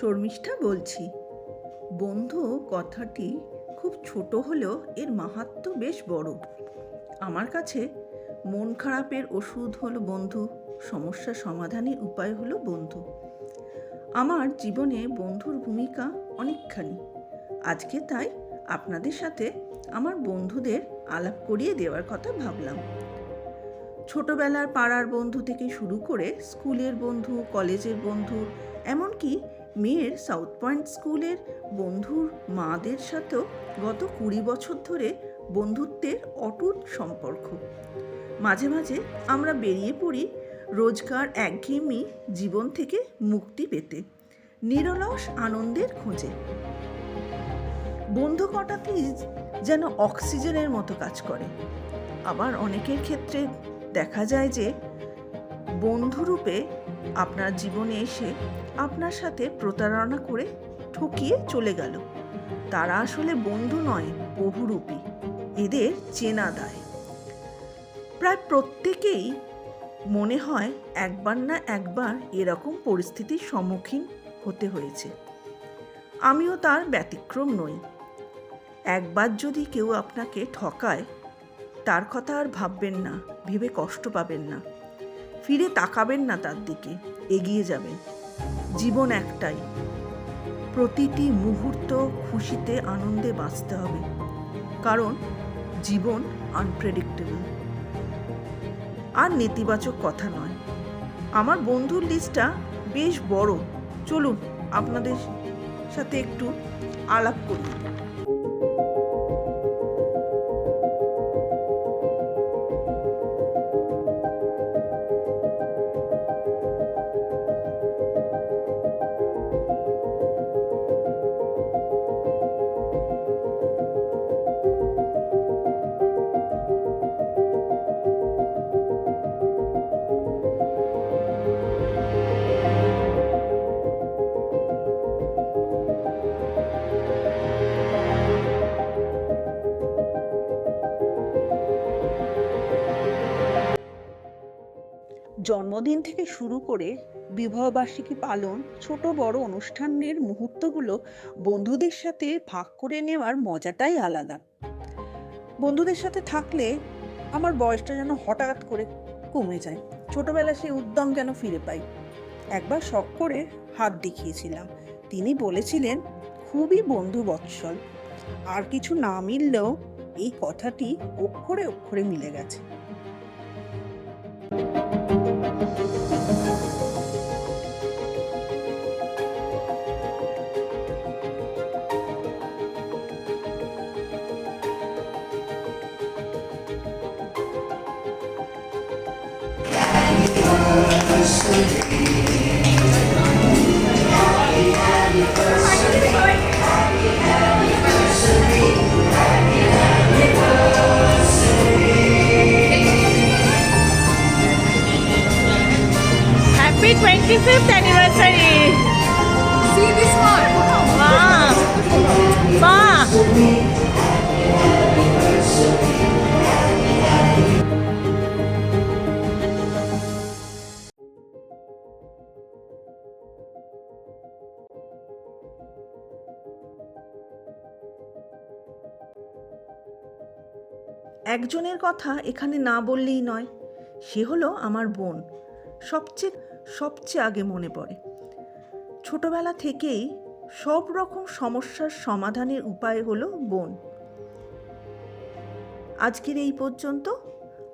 শর্মিষ্ঠা বলছি, বন্ধু কথাটি খুব ছোট হলেও এর মাহাত্ম্য বেশ বড়। আমার কাছে মন খারাপের ওষুধ হলো বন্ধু, সমস্যা সমাধানের উপায় হলো বন্ধু। আমার জীবনে বন্ধুর ভূমিকা অনেকখানি। আজকে তাই আপনাদের সাথে আমার বন্ধুদের আলাপ করিয়ে দেওয়ার কথা ভাবলাম। ছোটবেলার পাড়ার বন্ধু থেকে শুরু করে স্কুলের বন্ধু, কলেজের বন্ধু, এমনকি মেয়ের সাউথ পয়েন্ট স্কুলের বন্ধুর মাদের সাথেও গত কুড়ি বছর ধরে বন্ধুত্বের অটুট সম্পর্ক। মাঝে মাঝে আমরা বেরিয়ে পড়ি রোজকার একঘেয়েমি জীবন থেকে মুক্তি পেতে, নিরলস আনন্দের খোঁজে। বন্ধু কটাতেই যেন অক্সিজেনের মতো কাজ করে। আবার অনেকের ক্ষেত্রে দেখা যায় যে বন্ধুরূপে আপনার জীবনে এসে আপনার সাথে প্রতারণা করে ঠকিয়ে চলে গেল। তারা আসলে বন্ধু নয়, বহুরূপী। এদের চেনা দায়। প্রায় প্রত্যেকেই মনে হয় একবার না একবার এরকম পরিস্থিতির সম্মুখীন হতে হয়েছে। আমিও তার ব্যতিক্রম নই। একবার যদি কেউ আপনাকে ঠকায়, তার কথা আর ভাববেন না, ভেবে কষ্ট পাবেন না। ফিরে তাকাবেন না তার দিকে, এগিয়ে যাবেন। জীবন একটাই। প্রতিটি মুহূর্ত খুশিতে আনন্দে বাঁচতে হবে। কারণ জীবন আনপ্রেডিক্টেবল আর নেতিবাচক কথা নয়। আমার বন্ধুর লিস্টটা বেশ বড়। চলুন আপনাদের সাথে একটু আলাপ করি। জন্মদিন থেকে শুরু করে বিবাহবার্ষিকী পালন, ছোট বড় অনুষ্ঠানের মুহূর্তগুলো বন্ধুদের সাথে ভাগ করে নেওয়ার মজাটাই আলাদা। বন্ধুদের সাথে থাকলে আমার বয়সটা যেন হঠাৎ করে কমে যায়। ছোটবেলা সেই উদ্যম যেন ফিরে পাই। একবার শখ করে হাত দেখিয়েছিলাম। তিনি বলেছিলেন, খুবই বন্ধু বৎসল আর কিছু না মিললেও এই কথাটি অক্ষরে অক্ষরে মিলে গেছে। 25th anniversary! See this একজনের কথা এখানে না বললেই নয়, সে হলো আমার বোন। সবচেয়ে সবচেয়ে আগে মনে পড়ে। ছোটবেলা থেকেই সব রকম সমস্যার সমাধানের উপায় হলো বোন। আজকের এই পর্যন্ত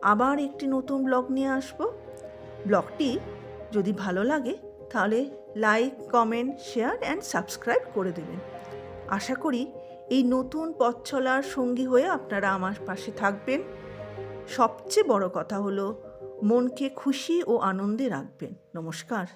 আবার একটি নতুন ব্লগ নিয়ে আসব। ব্লগটি যদি ভালো লাগে তাহলে like, comment, share, and subscribe করে দেবেন। আশা করি এই নতুন পথ চলার সঙ্গী হয়ে আপনারা আমার পাশে থাকবেন। সবচেয়ে বড় কথা হলো, মনকে খুশি ও আনন্দে রাখবেন। নমস্কার।